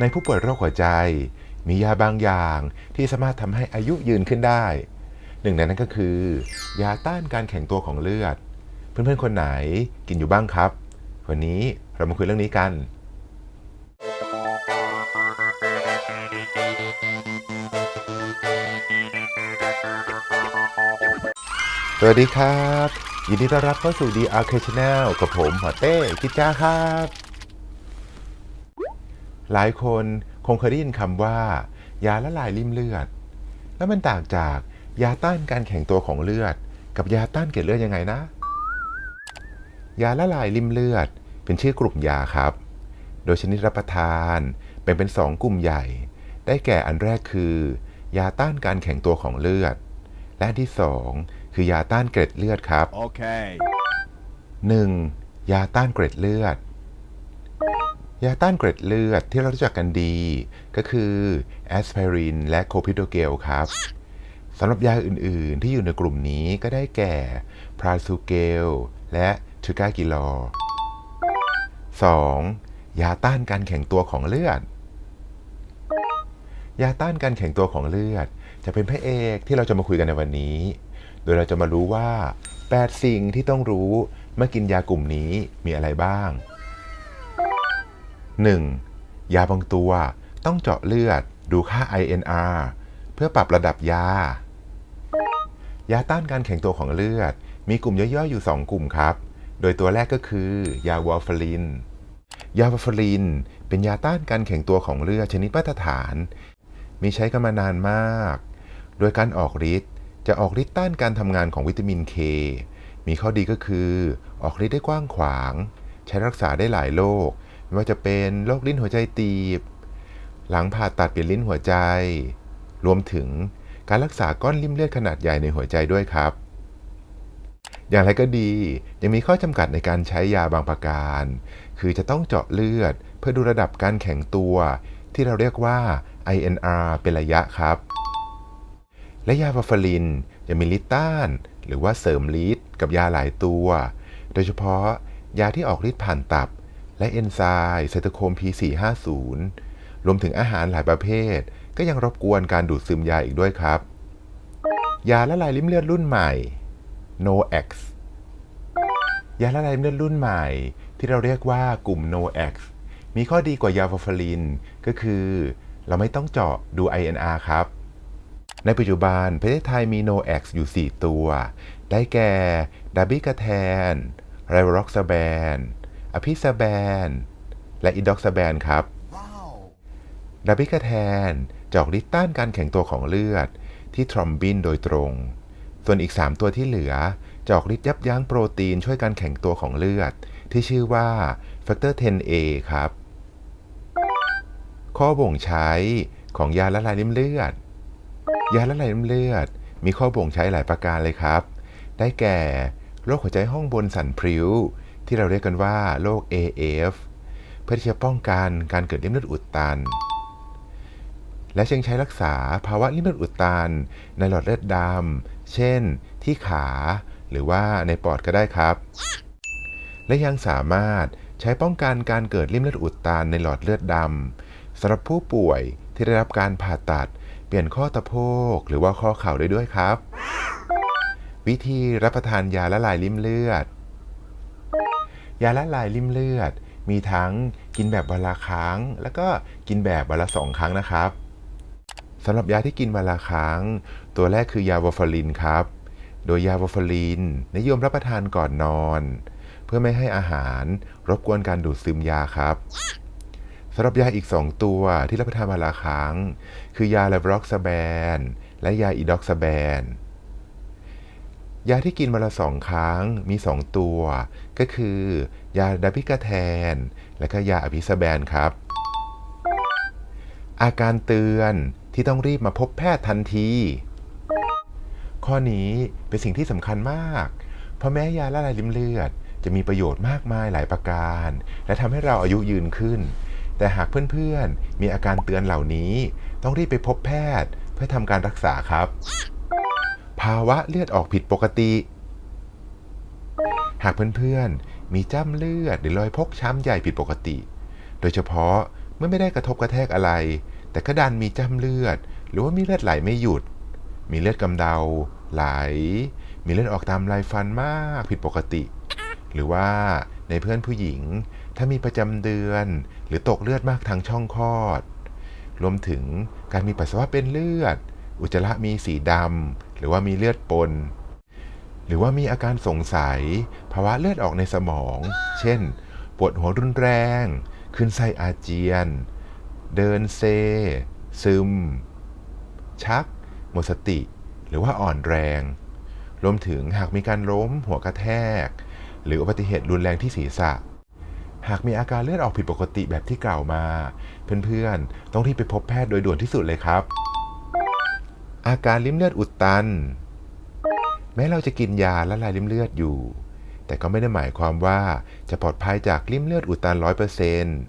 ในผู้ป่วยโรคหัวใจ มียาบางอย่างที่สามารถทำให้อายุยืนขึ้นได้ หนึ่งในนั้นก็คือ ยาต้านการแข็งตัวของเลือด เพื่อนๆคนไหนกินอยู่บ้างครับ วันนี้เรามาคุยเรื่องนี้กันสวัสดีครับ ยินดีต้อนรับเข้าสู่ The Arc Channel กับผมหมอเต้กิจจ้าครับ หลายคนคงเคยได้ยินคำว่า ยาละลายริ่มเลือด แล้วมันต่างจากยาต้านการแข็งตัวของเลือด กับยาต้านเกล็ดเลือดยังไงนะ ยาละลายริ่มเลือด เป็นชื่อกลุ่มยาครับ โดยชนิดรับประทานแบ่งเป็นสองกลุ่มใหญ่ ได้แก่อันแรกคือ ยาต้านการแข็งตัวของเลือด และอันที่สองคือยาต้านเกล็ดเลือดครับ Okay. 1. ยาต้านเกล็ดเลือด ยาต้านเกล็ดเลือดที่เรารู้จักกันดี ก็คือแอสไพรินและโคพิโดเกลครับสำหรับยาอื่นๆ ที่อยู่ในกลุ่มนี้ก็ได้แก่พราซูเกลและทูกากิลอ 2. ยาต้านการแข็งตัวของเลือด ยาต้านการแข็งตัวของเลือด จะเป็นพระเอกที่เราจะมาคุยกันในวันนี้ โดยเราจะมารู้ว่า 8 สิ่งที่ต้องรู้เมื่อกินยากลุ่มนี้มีอะไรบ้าง 1. ยาบางตัวต้องเจาะเลือดดูค่า INR เพื่อปรับระดับยา ยาต้านการแข็งตัวของเลือด มีกลุ่มย่อยๆอยู่ 2 กลุ่มครับ โดยตัวแรกก็คือ ยาวอร์ฟาริน ยาวอร์ฟาริน เป็นยาต้านการแข็งตัวของเลือดชนิดมาตรฐาน มีใช้กันมานานมาก โดยการออกฤทธิ์จะออกฤทธิ์ต้านการทำงานของวิตามินเค มีข้อดีก็คือ ออกฤทธิ์ได้กว้างขวาง ใช้รักษาได้หลายโรค ไม่ว่าจะเป็นโรคลิ้นหัวใจตีบ หลังผ่าตัดเปลี่ยนลิ้นหัวใจ รวมถึงการรักษาก้อนริ่มเลือดขนาดใหญ่ในหัวใจด้วยครับ อย่างไรก็ดียังมีข้อจำกัดในการใช้ยาบางประการ คือจะต้องเจาะเลือด เพื่อดูระดับการแข็งตัว ที่เราเรียกว่า INR เป็นระยะครับ และยาฟาฟารินจะมีฤทธิ์ต้าน หรือว่าเสริมฤทธิ์กับยาหลายตัว โดยเฉพาะยาที่ออกฤทธิ์ผ่านตับ และเอนไซม์ไซโตโคม P450 รวมถึงอาหารหลายประเภท ก็ยังรบกวนการดูดซึมยาอีกด้วยครับ ยาละลายริ่มเลือดรุ่นใหม่ Nox ยาละลายริ่มเลือดรุ่นใหม่ ที่เราเรียกว่ากลุ่ม Nox มีข้อดีกว่ายาฟาฟาริน ก็คือ เราไม่ต้องเจาะดู INR ครับ ในปัจจุบันประเทศไทยมี Nox อยู่ 4 ตัว ได้แก่ดาบิกาแทนไรวร็อกซาแบน อภิซาแบน และอิดอกซาแบนครับดาบิกาแทนจะออกฤทธิ์ต้านการแข็งตัวของเลือด ที่ทรอมบินโดยตรง ส่วนอีก 3 ตัวที่เหลือจะออกฤทธิ์ยับยั้งโปรตีนช่วยการแข็งตัวของเลือด ที่ชื่อว่าแฟกเตอร์ 10A ครับ ข้อบ่งใช้ของยาละลายริ่มเลือด ยาละลายริ่มเลือด มีข้อบ่งใช้หลายประการเลยครับ ได้แก่โรคหัวใจห้องบนสั่นพริ้ว ที่เราเรียกกันว่าโรค AF เพื่อที่จะป้องกันการเกิดริ่มเลือดอุดตัน และยังใช้รักษาภาวะริ่มเลือดอุดตัน ในหลอดเลือดดำ เช่น ที่ขา หรือว่าในปอดก็ได้ครับ และยังสามารถใช้ป้องกันการเกิดริ่มเลือดอุดตันในหลอดเลือดดำสำหรับผู้ป่วยที่ได้รับการผ่าตัด เปลี่ยนข้อตะโพกหรือว่าข้อเข่าได้ด้วยครับ วิธีรับประทานยาละลายริ่มเลือด ยาละลายริ่มเลือด มีทั้งกินแบบวันละครั้ง แล้วก็กินแบบวันละสองครั้งนะครับสำหรับยาที่กินวันละครั้ง ตัวแรกคือยาวาฟารินครับ โดยยาวาฟารินนิยมรับประทานก่อนนอน เพื่อไม่ให้อาหารรบกวนการดูดซึมยาครับสำหรับยาอีก 2 ตัวที่รับประทานวันละครั้ง คือยาเลวร็อกซาแบน และยาอีด็อกซาแบน ยาที่กินวันละสองครั้งมี 2 ตัว ก็คือ ยาดาพิกาแทน และก็ยาอภิซาแบนครับ อาการเตือนที่ต้องรีบมาพบแพทย์ทันที ข้อนี้เป็นสิ่งที่สำคัญมาก เพราะแม้ยาละลายริ่มเลือด จะมีประโยชน์มากมายหลายประการ และทำให้เราอายุยืนขึ้น แต่หากเพื่อนๆ มีอาการเตือนเหล่านี้ ต้องรีบไปพบแพทย์เพื่อทำการรักษาครับ ภาวะเลือดออกผิดปกติ หากเพื่อนๆ มีจ้ำเลือดหรือรอยพกช้ำใหญ่ผิดปกติ โดยเฉพาะเมื่อไม่ได้กระทบกระแทกอะไร แต่ก็ดันมีจ้ำเลือด หรือว่ามีเลือดไหลไม่หยุด มีเลือดกำเดา ไหล มีเลือดออกตามลายฟันมากผิดปกติ หรือว่าในเพื่อนผู้หญิง ถ้ามีประจำเดือน หรือตกเลือดมากทางช่องคลอด รวมถึงการมีปัสสาวะเป็นเลือด อุจจาระมีสีดำ หรือว่ามีเลือดปน หรือว่ามีอาการสงสัย ภาวะเลือดออกในสมอง เช่น ปวดหัวรุนแรง ขึ้นไส้อาเจียน เดินเซ ซึม ชัก หมดสติ หรือว่าอ่อนแรง รวมถึงหากมีการล้มหัวกระแทก หรืออุบัติเหตุรุนแรงที่ศีรษะหากมีอาการเลือดออกผิดปกติแบบที่กล่าวมา เพื่อนๆ ต้องรีบไปพบแพทย์โดยด่วนที่สุดเลยครับ อาการลิ้มเลือดอุดตัน แม้เราจะกินยาละลายลิ้มเลือดอยู่ แต่ก็ไม่ได้หมายความว่าจะปลอดภัยจากลิ้มเลือดอุดตันร้อยเปอร์เซนต์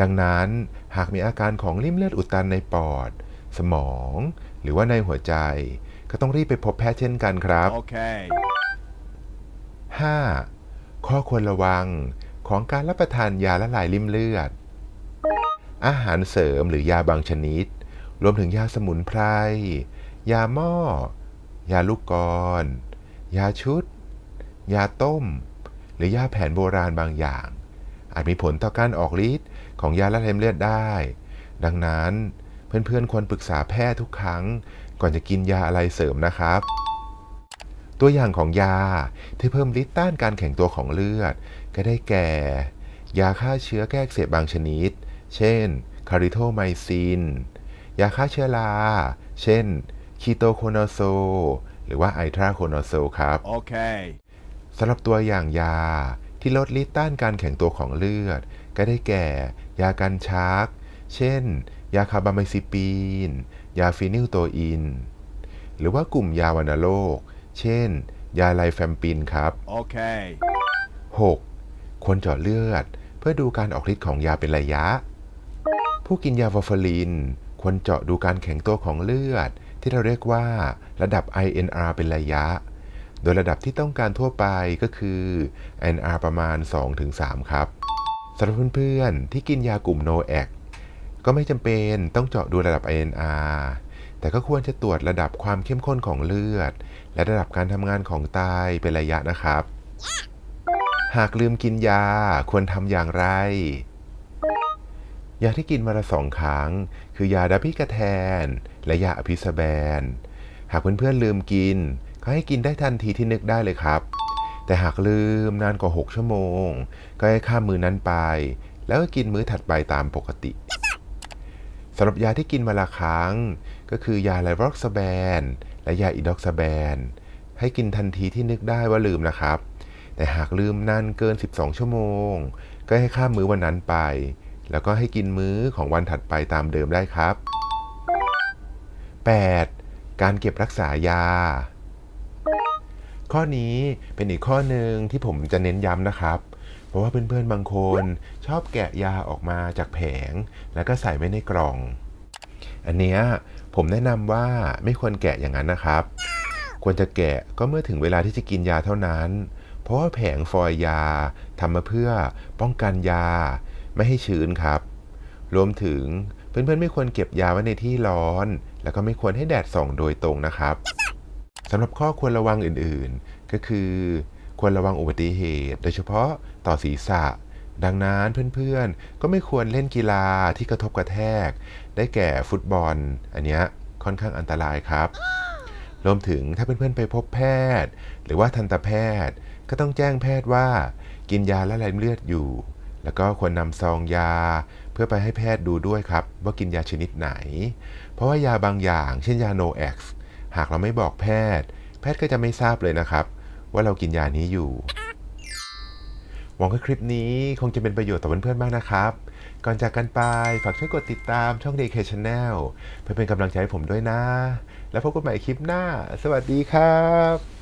ดังนั้นหากมีอาการของลิ้มเลือดอุดตันในปอด สมอง หรือว่าในหัวใจ ก็ต้องรีบไปพบแพทย์เช่นกันครับ Okay. 5. ข้อควรระวังของการรับประทานยาละลายริ่มเลือด อาหารเสริมหรือยาบางชนิด รวมถึงยาสมุนไพร ยาหม้อ ยาลูกกร ยาชุด ยาต้ม หรือยาแผนโบราณบางอย่าง อาจมีผลต่อการออกฤทธิ์ของยาละลายเลือดได้ ดังนั้นเพื่อนๆควรปรึกษาแพทย์ทุกครั้ง ก่อนจะกินยาอะไรเสริมนะครับ ตัวอย่างของยาที่เพิ่มฤทธิ์ต้านการแข็งตัวของเลือด ก็ได้แก่ ยาฆ่าเชื้อแก้อักเสบบางชนิด เช่นคาริโทไมซิน ยาฆ่าเชื้อรา เช่น คีโตโคนาโซหรือว่าไอทราโคนาโซครับ Okay. สำหรับตัวอย่างยาที่ลดฤทธิ์ต้านการแข็งตัวของเลือด ก็ได้แก่ ยากันชัก เช่น ยาคาบาไมซิปีน ยาฟีนิลโตอิน หรือว่ากลุ่มยาวัณโรค เช่น ยาไลแฟมปินครับ Okay. 6. ควรเจาะเลือด เพื่อดูการออกฤทธิ์ของยาเป็นระยะ ผู้กินยาฟอร์ฟาริน ควรเจาะดูการแข็งตัวของเลือด ที่เราเรียกว่าระดับ INR เป็นระยะ โดยระดับที่ต้องการทั่วไปก็คือ N R ประมาณ 2-3 ครับสำหรับเพื่อนๆ ที่กินยากลุ่ม NOAC ก็ไม่จำเป็นต้องเจาะดูระดับ INR แต่ก็ควรจะตรวจระดับความเข้มข้นของเลือด และระดับการทำงานของไตเป็นระยะนะครับ หากลืมกินยาควรทำอย่างไร ยาที่กินมาละสองครั้ง คือยาดาพิกาแทน และยาอภิสแบน หากเพื่อนๆลืมกิน ก็ให้กินได้ทันทีที่นึกได้เลยครับ แต่หากลืมนานกว่า 6 ชั่วโมง ก็ให้ข้ามมือนั้นไป แล้วก็กินมื้อถัดไปตามปกติสำหรับยาที่กินมาละครั้ง ก็คือยาไลวอกซแบน และยาอิดอกซแบน ให้กินทันทีที่นึกได้ว่าลืมนะครับ แต่หากลืมนานเกิน 12 ชั่วโมง ก็ให้ข้ามมื้อวันนั้นไป แล้วก็ให้กินมื้อของวันถัดไปตามเดิมได้ครับ 8. การเก็บรักษายา ข้อนี้เป็นอีกข้อหนึ่งที่ผมจะเน้นย้ำนะครับ เพราะว่าเพื่อนๆบางคนชอบแกะยาออกมาจากแผง แล้วก็ใส่ไว้ในกล่อง อันเนี้ยผมแนะนำว่าไม่ควรแกะอย่างนั้นนะครับ ควรจะแกะก็เมื่อถึงเวลาที่จะกินยาเท่านั้น เพราะว่าแผงฟอยล์ยาทำมาเพื่อป้องกันยา ไม่ให้ชื้นครับ รวมถึงเพื่อนๆไม่ควรเก็บยาไว้ในที่ร้อน แล้วก็ไม่ควรให้แดดส่องโดยตรงนะครับสำหรับข้อควรระวังอื่นๆ ก็คือ ควรระวังอุบัติเหตุ โดยเฉพาะต่อศีรษะ ดังนั้นเพื่อนๆ ก็ไม่ควรเล่นกีฬาที่กระทบกระแทก ได้แก่ฟุตบอล อันนี้ค่อนข้างอันตรายครับ รวมถึงถ้าเพื่อนๆไปพบแพทย์ หรือว่าทันตแพทย์ ก็ต้องแจ้งแพทย์ว่า กินยาละลายเลือดอยู่ แล้วก็ควรนำซองยา เพื่อไปให้แพทย์ดูด้วยครับ ว่ากินยาชนิดไหน เพราะว่ายาบางอย่างเช่นยาโนแอกซ์หากเราไม่บอกแพทย์ แพทย์ก็จะไม่ทราบเลยนะครับ ว่าเรากินยานี้อยู่หวังว่าคลิปนี้คงจะเป็นประโยชน์ต่อเพื่อนๆบ้างนะครับ ก่อนจากกันไป ฝากช่วยกดติดตามช่อง DK Channel เพื่อเป็นกำลังใจให้ผมด้วยนะ แล้วพบกันใหม่คลิปหน้า สวัสดีครับ